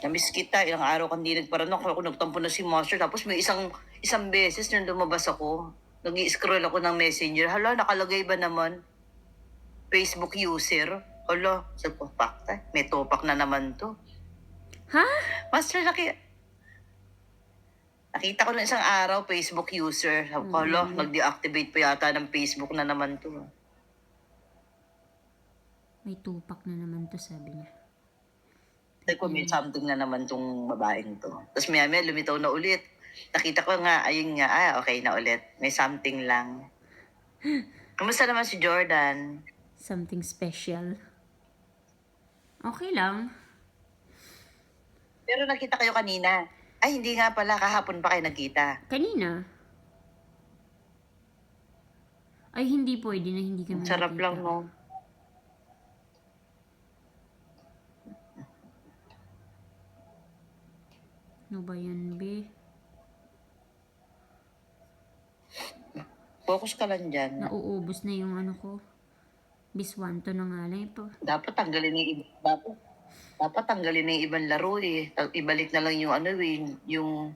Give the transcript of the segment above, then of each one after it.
Namiss kita, ilang araw kang di nagparano. Ako nagtampo na si Master. Tapos may isang isang beses nung lumabas ako, nag scroll ako ng messenger. Hala, nakalagay ba naman? Facebook user. Hala, sabi ko, pakta, may topak na naman to. Ha? Master, naki... Nakita ko na isang araw, Facebook user. Sabi ko, hala, nag-deactivate pa yata ng Facebook na naman to. May tupak na naman to, sabi niya. Sabi ko, may something na naman tong babaeng to. Tapos maya maya, lumitaw na ulit. Nakita ko nga, ayun nga, ah, okay na ulit. May something lang. Kumusta naman si Jordan? Something special. Okay lang. Pero nakita kayo kanina. Ay, hindi nga pala, kahapon pa kayo nagkita. Kanina. Ay, hindi pwede na hindi kami Sarap nakita. lang, no? Ano ba yan, be? Focus ka lang dyan. Nauubos na yung ano ko. Biswanto na nga lang ito. Dapat tanggalin yung iba. Dapat, dapat tanggalin na yung ibang laro eh. Ibalik na lang yung ano eh, yung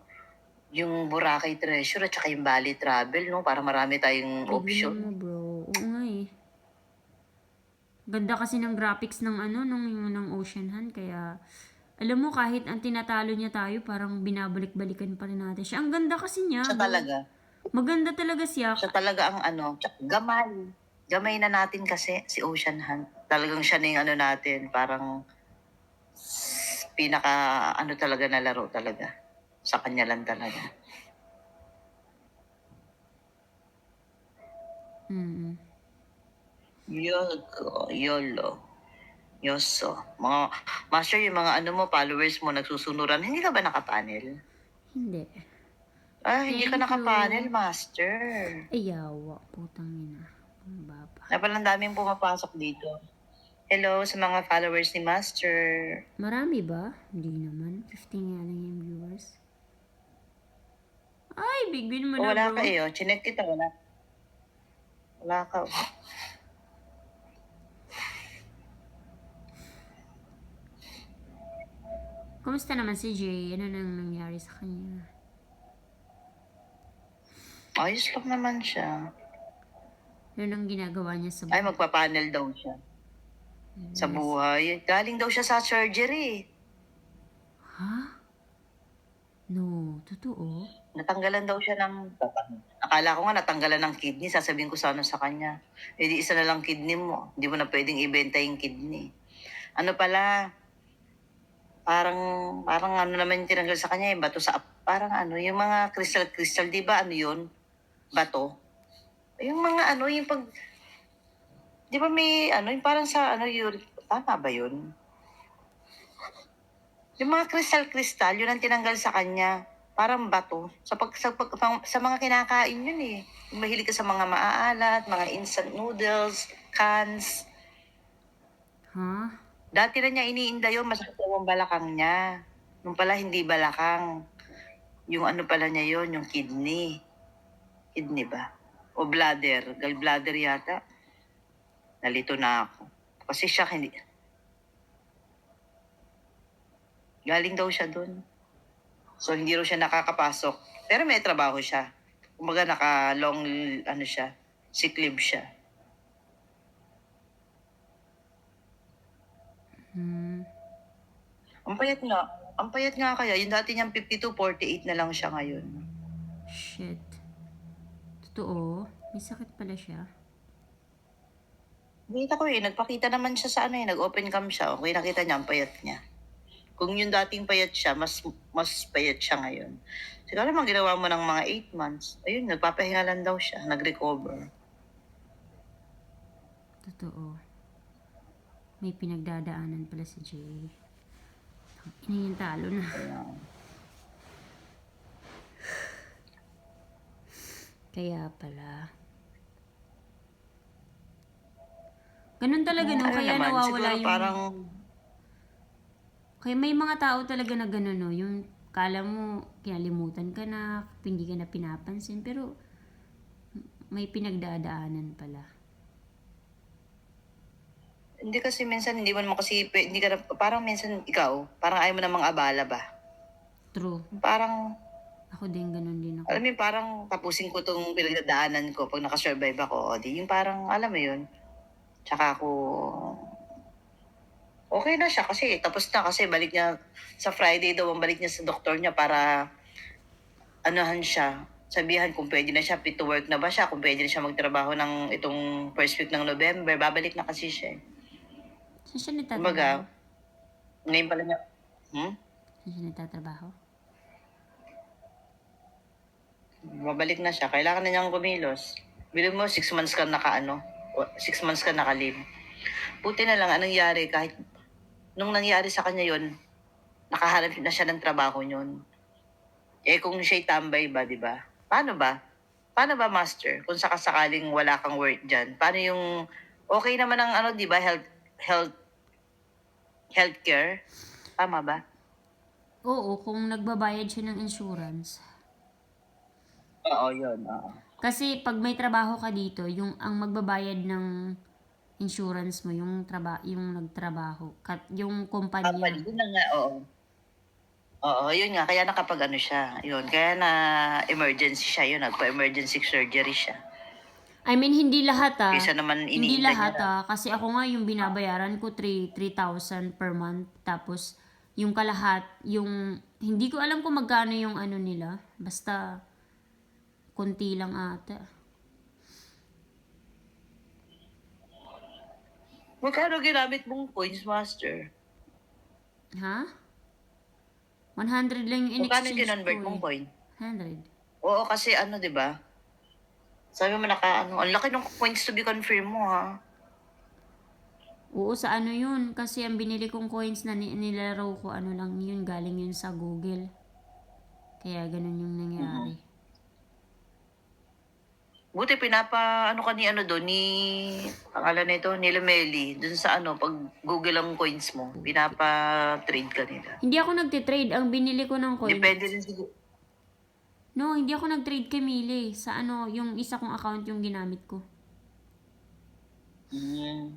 yung Boracay Treasure at saka yung Bali Travel, no? Para marami tayong option. Mo, bro. Oo nga eh. Ganda kasi ng graphics ng ano, nung yung ng Ocean Hunt. Kaya, alam mo, kahit ang tinatalo niya tayo, parang binabalik-balikan pa rin natin siya. Ang ganda kasi niya. Siya talaga. Maganda talaga siya. Siya talaga ang ano, gamay. Gamay na natin kasi si Ocean Hunt. Talagang siya na yung ano natin, parang pinaka ano talaga na laro talaga. Sa kanya lang talaga. Mm. Yoko, YOLO, Yoso. Mga, master, yung mga ano mo, followers mo, nagsusunuran, hindi ka ba nakapanel? Hindi. Ah, hindi ka Thank you. nakapanel, master. Ayawa. Putang ina. Ang baba. Napalang daming pumapasok dito. Hello sa mga followers ni Master. Marami ba? Hindi naman. 15 nga lang yung viewers. Ay, big win mo na, wala bro. ka eh, oh. Chinek kita, wala. Wala ka. oh. Kumusta naman si Jay? Ano nang nangyari sa kanya? Ayos lang naman siya. Ano nang ginagawa niya sa Ay, magpapanel daw siya. Sa buhay. Galing daw siya sa surgery. Ha? No, totoo? Natanggalan daw siya ng... Akala ko nga natanggalan ng kidney. Sasabihin ko sana sa kanya. Eh di isa na lang kidney mo. Hindi mo na pwedeng ibenta yung kidney. Ano pala, parang, parang ano naman tinanggal sa kanya, yung bato sa, parang ano, yung mga crystal-crystal, di ba ano yun? Bato. Yung mga ano, yung pag, di ba may, ano, yung parang sa, ano yun, tama ba yun? Yung mga crystal-crystal, yun ang tinanggal sa kanya. Parang bato. Sa, pag, sa, pag, pang- sa mga kinakain yun eh. Mahilig ka sa mga maaalat, mga instant noodles, cans. Ha? Dati na niya iniinda yun, masakit daw ang balakang niya. Nung pala hindi balakang. Yung ano pala niya yun, yung kidney. Kidney ba? O bladder. Gallbladder yata. Nalito na ako. Kasi siya hindi... Galing daw siya doon. So, hindi raw siya nakakapasok. Pero may trabaho siya. Kumbaga, naka-long, ano siya, sick leave siya. Hmm. Ang payat nga. Ang payat nga kaya. Yung dati niyang 52, 48 na lang siya ngayon. Shit. Totoo? May sakit pala siya. Nakita ko eh, nagpakita naman siya sa ano eh, nag-open cam siya. Okay, nakita niya ang payat niya. Kung yung dating payat siya, mas mas payat siya ngayon. Siguro naman ginawa mo ng mga 8 months. Ayun, nagpapahinga lang daw siya, nag-recover. Totoo. May pinagdadaanan pala si Jay. Ina yung talo na. Kaya pala. Ganun talaga no, Ano kaya naman, nawawala siguro yung... parang, Kaya may mga tao talaga na gano'n no, yung kala mo kinalimutan ka na, hindi ka na pinapansin, pero may pinagdadaanan pala. Hindi kasi minsan hindi mo naman kasi, pwe- hindi ka na, parang minsan ikaw, parang ayaw mo namang abala ba? True. Parang, Ako din, ganun din ako. alam mo yun, parang tapusin ko tong pinagdadaanan ko pag nakasurvive ako. O di, yung parang, alam mo yun, tsaka ako, okay na siya kasi tapos na kasi balik niya sa Friday daw ang balik niya sa doktor niya para anuhan siya sabihan kung pwede na siya fit to work na ba siya kung pwede na siya magtrabaho ng itong first week ng November babalik na kasi siya eh. Saan siya nagtatrabaho? Kumbaga, ngayon pala niya hmm? Saan siya nagtatrabaho? babalik na siya kailangan na niyang kumilos bilhin mo six months ka naka ano o, six months ka naka-leave buti na lang anong nangyari kahit nung nangyari sa kanya yon nakahanap na siya ng trabaho yun. Eh kung siya'y tambay ba, di ba? Paano ba? Paano ba, master? Kung sakasakaling wala kang work dyan, paano yung, okay naman ang ano, di ba, health, health, healthcare? Tama ba? Oo, kung nagbabayad siya ng insurance. Oo, yun. Oo. Kasi pag may trabaho ka dito, yung ang magbabayad ng insurance mo, yung traba yung nagtrabaho, kat yung kumpanya. Kapal, yun na nga, oo. Oo, yun nga. Kaya nakapag ano siya. Yun. Kaya na emergency siya. Yun, nagpa-emergency surgery siya. I mean, hindi lahat ah. Kaysa naman Hindi iniintay lahat ah. Kasi ako nga yung binabayaran ko 3 3,000 per month. Tapos yung kalahat, yung hindi ko alam kung magkano yung ano nila. Basta konti lang ata. Magkano ginamit mong coins, master? Ha? 100 lang yung Magkano in-exchange ko mong eh. coin? 100. Oo, kasi ano, di ba? Sabi mo naka, ano, ang laki ng points to be confirmed mo, ha? Oo, sa ano yun? Kasi ang binili kong coins na ni- nilaro ko, ano lang yun, galing yun sa Google. Kaya ganun yung nangyari. Buti pinapa, ano ka ni, ano doon, ni, pangalan nito, ni Lameli, dun sa ano, pag Google ang coins mo, pinapa-trade ka nila. Hindi ako nagtitrade. Ang binili ko ng coins. Depende rin siguro. No, hindi ako nag-trade kay Mili. Sa ano, yung isa kong account yung ginamit ko. Mm.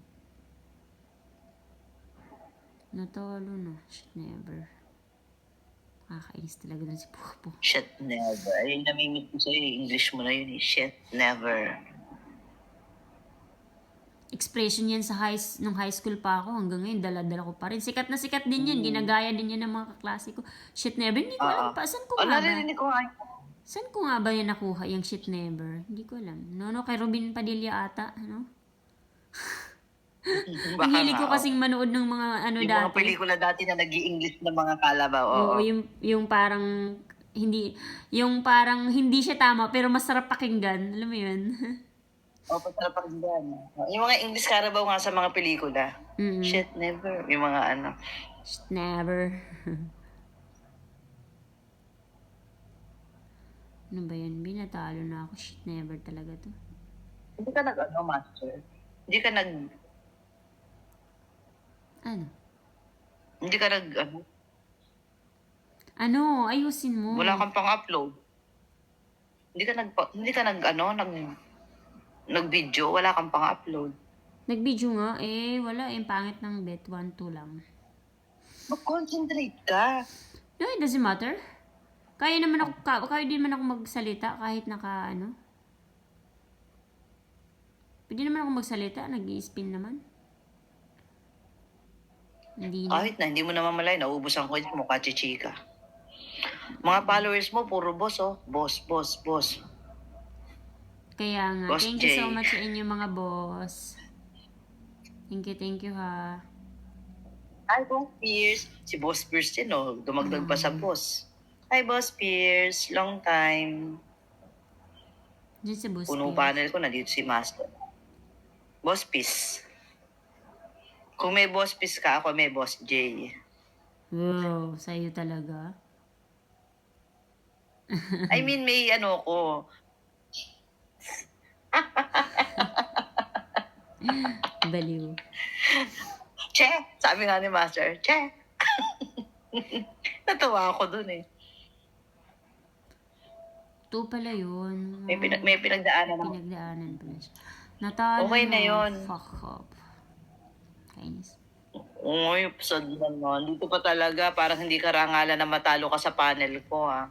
Natalo no. Shit, never. Nakakainis talaga dun si Popo. Shit, never. Ay, namimit ko sa'yo, eh. English mo na yun, eh. Shit, never. Expression yan sa high, nung high school pa ako. Hanggang ngayon, dala-dala ko pa rin. Sikat na sikat din yun. Ginagaya din yan ng mga kaklase ko. Shit, never. Hindi ko alam Oo. pa. Saan ko Oh, nga ba? narinig ko nga. Saan ko nga ba yan nakuha, yung shit never? Hindi ko alam. No, no, kay Robin Padilla ata, ano? Ang hilig ko nga, kasing manood ng mga ano Yung dati. mga pelikula dati na nag english na mga kalabaw. Oo. Oo, yung, yung parang hindi yung parang hindi siya tama pero masarap pakinggan. Alam mo 'yun? O, pasarap pakinggan. Yung mga English Carabao nga sa mga pelikula. mm Shit, never. Yung mga ano. Shit, never. ano ba yan? Binatalo na ako. Shit, never talaga to. Hindi ka nag, ano, master? Hindi ka nag, Ano? hindi ka nag, ano, Ano? Ayusin mo. wala kang pang-upload. Hindi ka nag, hindi ka nag, ano, nag, nag-video, wala kang pang-upload. Nag-video nga. Eh, wala. Eh, pangit ng bet. 1-2 lang. Mag-concentrate ka. No, it doesn't matter. Kaya naman ako, ka, kaya din naman ako magsalita kahit naka, ano. Pwede naman ako magsalita, nag spin naman. Hindi na. Kahit na, hindi mo naman malay, naubos ang coins mo, kachichika. Mga followers mo, puro boss, oh. Boss, boss, boss. Kaya nga, Boss thank you so Jay. much sa inyo mga boss. Thank you, thank you ha. Hi, Boss Pierce. Si Boss Pierce din, oh. Dumagdag pa sa boss. Hi, Boss Pierce. Long time. Diyan sa boss. Puno Pierce. panel ko, nandito si Master. Boss Peace. Kung may Boss Peace ka, ako may Boss J. Wow, sa'yo talaga. I mean, may ano ko. Baliw. Che! Sabi nga ni Master, Che! Natawa ako dun eh. Ito pala yun. May, pinag- may pinagdaanan ako. Pinagdaanan pala siya. Natalo Okay na yun. Fuck up. Kainis. Uy, sad naman. Dito pa talaga, parang hindi ka rangalan na matalo ka sa panel ko, ha?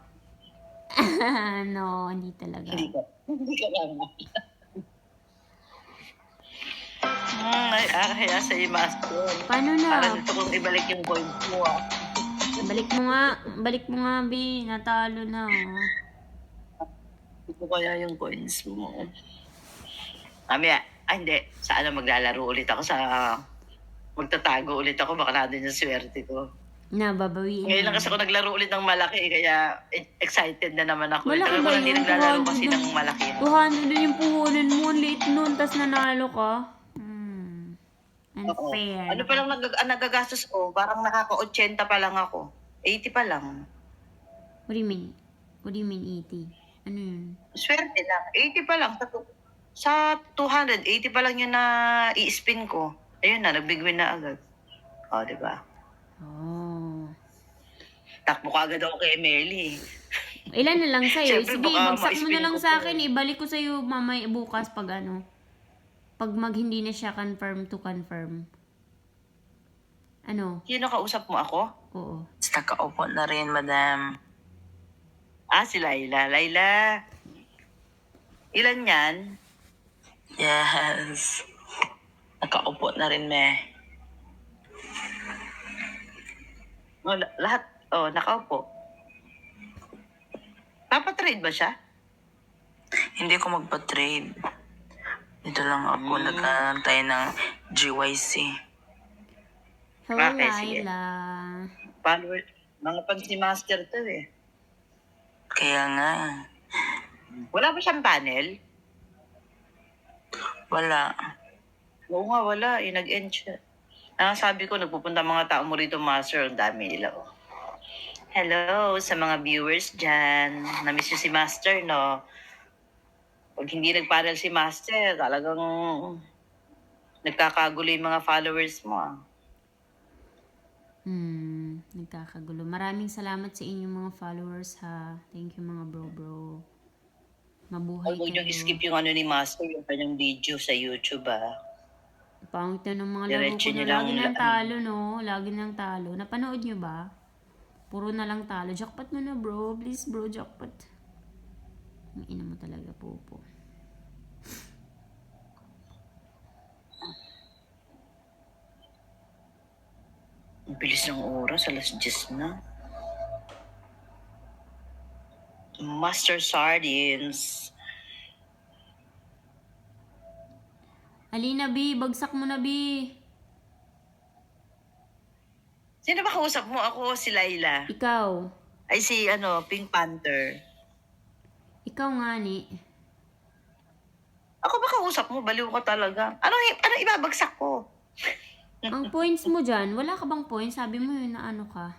no, hindi talaga. Hindi ka. Hindi ka rangalan. Hmm, ay, ah, kaya sa master. Paano Parang na? gusto kong ibalik yung points mo, ah. Balik mo nga. Balik mo nga, B. Natalo na. oh. Ito kaya yung coins mo. Mamaya, ay hindi, sa ano maglalaro ulit ako sa magtatago ulit ako, baka na din yung swerte ko. Na, babawiin Ngayon lang kasi ako naglaro ulit ng malaki, kaya excited na naman ako. Malaki ko ba hindi yun? naglalaro kasi 200 ng malaki. 200 na yung puhunan mo. Liit nun. Tapos nanalo ka. Hmm. Oo. Unfair. Ano pa lang nag- ang nagagastos ko, parang nakaka-80 pa lang ako. 80 pa lang. What do you mean? What do you mean 80? Ano yun? Swerte lang. 80 pa lang. Sa, tu- sa 200, 80 pa lang yun na i-spin ko. Ayun na, nag-big win na agad. O, di ba? Oh. Takbo ka agad ako kay Emily. Ilan na lang sa'yo? Siyempre, Sige, baka bagsak mo na lang ko sa akin. Ibalik ko sa'yo mamay bukas pag ano. Pag mag hindi na siya confirm to confirm. Ano? Sino kausap mo ako? Oo. Nakaupo na rin, madam. Ah, si Laila. Laila. Ilan yan? Yes. Nakaupo na rin, me. Oh, la- lahat. Oh, nakaupo. Papatrade ba siya? Hindi ko magpa-trade. Dito lang ako Hmm. nagkantay ng GYC. Hello, Okay, sige. Laila. Follower. Mga pag si Master to eh. Kaya nga, Wala ba siyang panel? wala. Oo nga, wala. Eh, nag-end siya. Ah, sabi ko, nagpupunta mga tao mo rito, Master. Ang dami nila. Oh. Hello sa mga viewers dyan. Namiss niyo si Master, no? Pag hindi nag-panel si Master, talagang nagkakagulo yung mga followers mo. Ah. Hmm, nagkakagulo. Maraming salamat sa inyong mga followers ha. Thank you mga bro bro. Mabuhay Huwag niyo kayo. skip yung ano ni Master, yung kanyang video sa YouTube, ah. Pangit na ng mga laro Diretso ko niyo na. lang Lagi la- nang talo, no? Lagi nang talo. Napanood nyo ba? Puro na lang talo. Jackpot mo na, bro. Please, bro, jackpot. Ang ina mo talaga, popo. Ang bilis ng oras, alas 10 na. Master Sardines. Alina, B. Bagsak mo na, B. Sino ba kausap mo? Ako, si Laila. Ikaw. Ay, si, ano, Pink Panther. Ikaw nga, ni. Ako ba kausap mo? Baliw ka talaga. Ano, ano ibabagsak ko? Ang points mo dyan, wala ka bang points? Sabi mo yun na ano ka.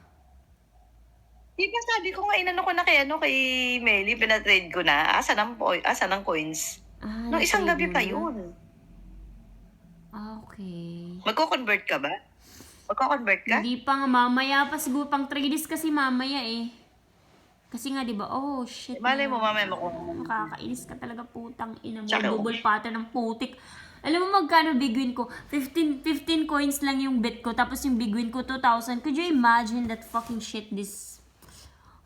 Di ba sabi ko nga, inano ko na kay, ano, kay Melly, pinatrade ko na. Asa ng, po- asa ng coins? Ah, Nung isang gabi mo pa yun. Ah, okay. Magko-convert ka ba? Magko-convert ka? Hindi pa nga, mamaya pa siguro pang 3 days kasi mamaya eh. Kasi nga, di ba, oh shit. Malay mo, mamaya makuha Nakakainis ka talaga putang ina mo. Tsaka- Double pattern ng putik. Alam mo magkano big win ko? 15, 15 coins lang yung bet ko. Tapos yung big win ko, 2,000. Could you imagine that fucking shit this...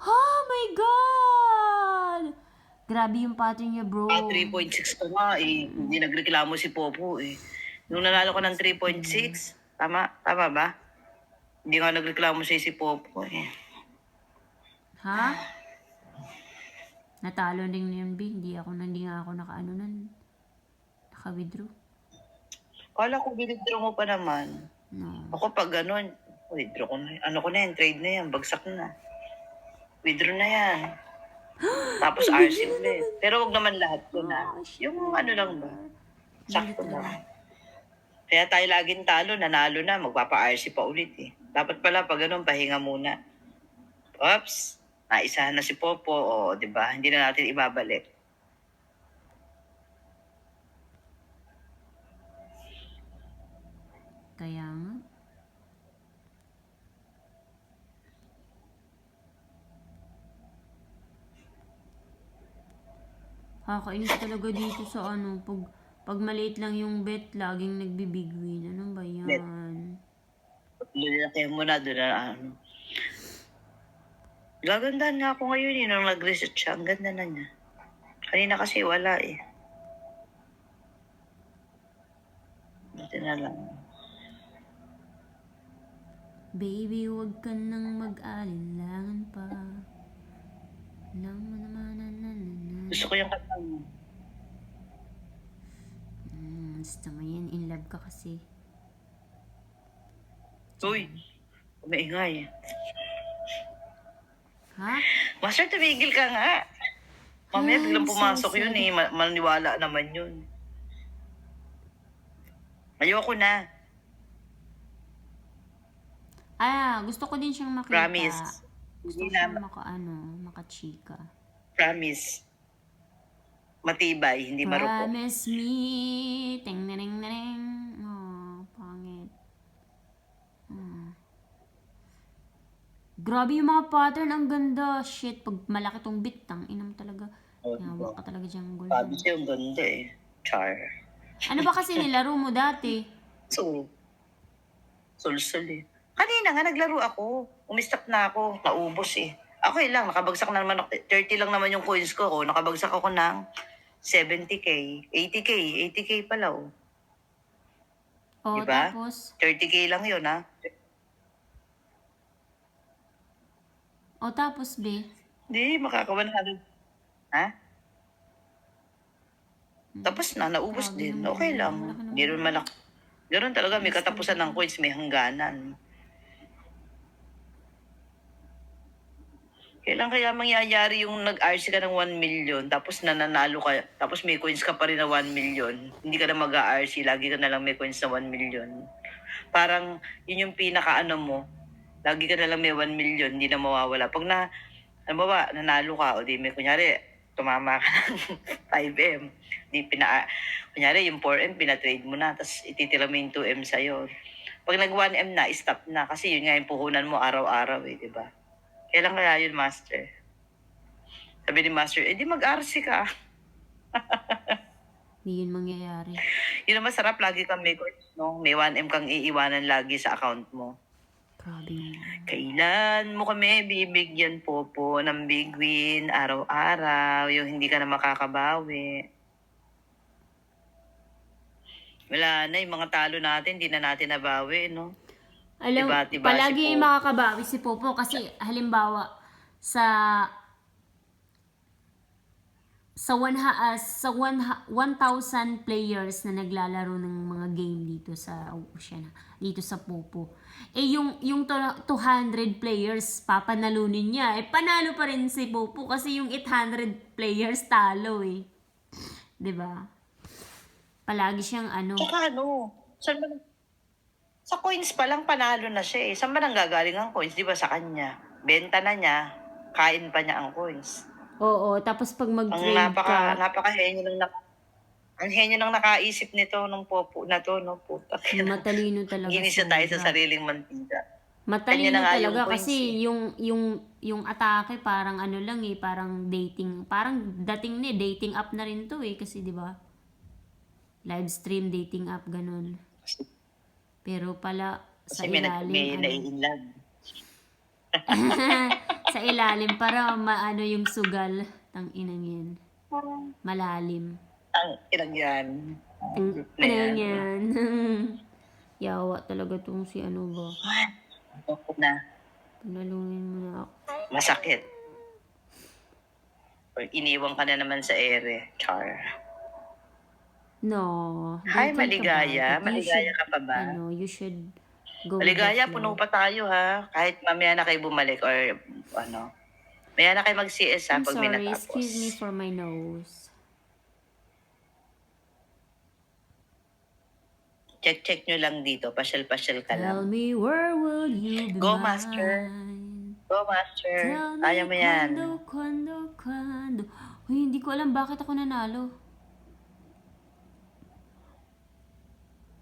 Oh my God! Grabe yung pattern niya, bro. Ah, 3.6 ka nga eh. Hindi nagreklamo si Popo eh. Nung nanalo ko ng 3.6, tama? Tama ba? Hindi nga nagreklamo siya si Popo eh. Ha? Natalo din yun, B. Hindi ako, hindi nga ako naka-ano nun. Naka-withdraw. Kala ko binidro mo pa naman. No. Ako pag ganun, withdraw ko na. Ano ko na yan, trade na yan, bagsak na. Withdraw na yan. Tapos RC ulit. Pero wag naman lahat ko na. Yung ano lang ba? Sakto lang. Kaya tayo laging talo, nanalo na, magpapa-RC pa ulit eh. Dapat pala pag ganun, pahinga muna. Oops, naisahan na si Popo, o di ba? Hindi na natin ibabalik. Kaya nga. Kakainis talaga dito sa ano, pag, pag maliit lang yung bet, laging nagbibig win. Ano ba yan? lalaki mo na, doon na ano. Gagandahan nga ako ngayon eh, nung nag-reset siya. Ang ganda na niya. Kanina kasi wala eh. Buti na lang. Baby, wag ka nang mag-alinlangan pa. Alam mo naman na na na na. Gusto ko yung kanta mo. Mm, gusto mo yan. In love ka kasi. Uy, umaingay. Ha? Master, tumigil ka nga. Mamaya Ay, biglang so pumasok yun sad. eh. Ma- maniwala naman yun. Ayoko na. Ah, gusto ko din siyang makita. Promise. Gusto ko Hindi na, siyang maka, ano, makachika. promise. Matibay, hindi marupok. Promise me. Ting na ring na ring. Oh, pangit. Ah. Grabe yung mga pattern. Ang ganda. Shit, pag malaki tong bit, tang inam talaga. Oh, Yawa ka talaga dyan, gulhan. Sabi siya yung ganda eh. Char. Ano ba kasi nilaro mo dati? So, sulsul eh. Kanina nga naglaro ako. Umistap na ako. Naubos eh. Okay lang, nakabagsak na naman ako. 30 lang naman yung coins ko. Oh. Nakabagsak ako ng 70k. 80k. 80k pala oh. Oh, Diba? tapos? 30k lang yun ha. Oh, tapos, be? Hindi, makaka 100. Ha? Tapos na, naubos Grabe din. naman. Okay lang. Malaki naman. Hindi rin malaki. Ganun talaga, may katapusan ng coins, may hangganan. Kailan kaya mangyayari yung nag-RC ka ng 1 million, tapos nananalo ka, tapos may coins ka pa rin na 1 million, hindi ka na mag-RC, lagi ka na lang may coins na 1 million. Parang, yun yung pinaka-ano mo, lagi ka na lang may 1 million, hindi na mawawala. Pag na, ano ba ba, nanalo ka, o di may, kunyari, tumama ka ng 5M, di pina, kunyari yung 4M, pinatrade mo na, tapos ititira mo yung 2M sa'yo. Pag nag 1M na, stop na, kasi yun nga yung puhunan mo araw-araw eh, di ba? Kailan kaya yun, Master? Sabi ni Master, eh di mag-RC ka. Hindi yun mangyayari. Yun ang masarap, lagi kang may coins, no? May 1M kang iiwanan lagi sa account mo. Grabe. Kailan mo kami bibigyan po po ng big win araw-araw, yung hindi ka na makakabawi. Wala na, yung mga talo natin, hindi na natin nabawi, no? Alam, Diba, diba, palagi si Popo? makakabawi si Popo kasi halimbawa sa sa one ha, ah, sa one ha- 1,000 players na naglalaro ng mga game dito sa Ocean, dito sa Popo. Eh yung yung to- 200 players papanalunin niya. Eh panalo pa rin si Popo kasi yung 800 players talo eh. 'Di ba? Palagi siyang ano. Tsaka ano, saan ba, sa coins pa lang panalo na siya eh. Saan ba nang gagaling ang coins? Di ba sa kanya? Benta na niya, kain pa niya ang coins. Oo, tapos pag Ang mag-trade napaka, ka, napaka henyo ng nak ang henyo ng nakaisip nito nung popo na to, no? Puta. matalino talaga. Ginis na tayo sa sobra. sariling mantika. Matalino Kanya na nga yung talaga points kasi yung yung yung atake parang ano lang eh, parang dating, parang dating ni dating app na rin to eh kasi 'di ba? Live stream dating app ganun. Pero pala sa Kasi may, ilalim may ano, naiinlag. sa ilalim para maano yung sugal tang inang yan. Malalim. Ang ilang yan. Ang Na yan. Yawa talaga tong si ano ba. Opo na. Panalunin mo na ako. Masakit. Or iniwan ka na naman sa ere. Char. No. Hi, think maligaya. You Maligaya should, ka pa ba? Ano, you should go with Maligaya, puno flow. pa tayo ha. Kahit mamaya na kayo bumalik or ano. Maya na kayo mag-CS ha I'm pag may sorry, excuse me for my nose. Check-check nyo lang dito. Pasyal-pasyal ka Tell lang. me where will you be Go, Master. mine? Go, Master. Tell me Kaya mo yan. Quando, quando, quando. Uy, hindi ko alam bakit ako nanalo.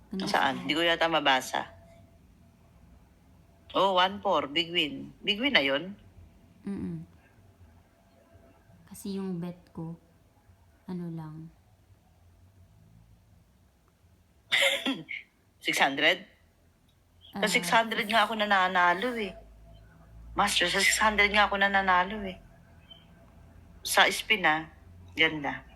Ano Saan? Hindi ko yata mabasa. Oh, 1-4. Big win. Big win na yun? Mm Kasi yung bet ko, ano lang, 600? Sa 600 nga ako nananalo eh. Master, sa 600 nga ako nananalo eh. Sa spin ah. Ganda.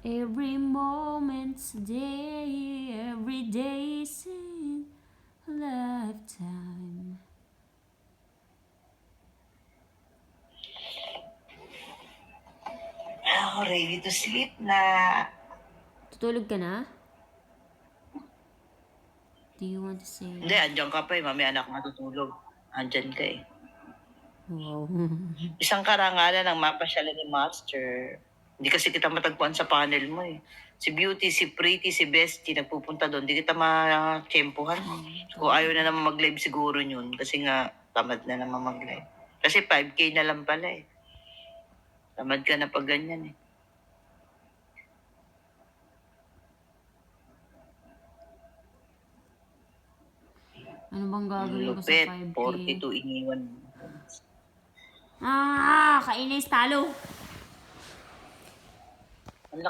Every moment's day, every day is a lifetime. Ako ready to sleep na. Tutulog ka na? Do you want to say? Hindi, andyan ka pa eh. Mamaya anak matutulog. Andyan ka eh. Wow. Isang karangalan ng mapasyalan ni Master. Hindi kasi kita matagpuan sa panel mo eh. Si Beauty, si Pretty, si Bestie nagpupunta doon. Hindi kita ma-tsempuhan. Kung ayaw na naman mag-live siguro yun. Kasi nga, tamad na naman mag-live. Kasi 5K na lang pala eh. Tamad ka na pag ganyan eh. Ano bang gagawin ko sa Lupit, 5K? 42 iniwan. Ah, kainis talo.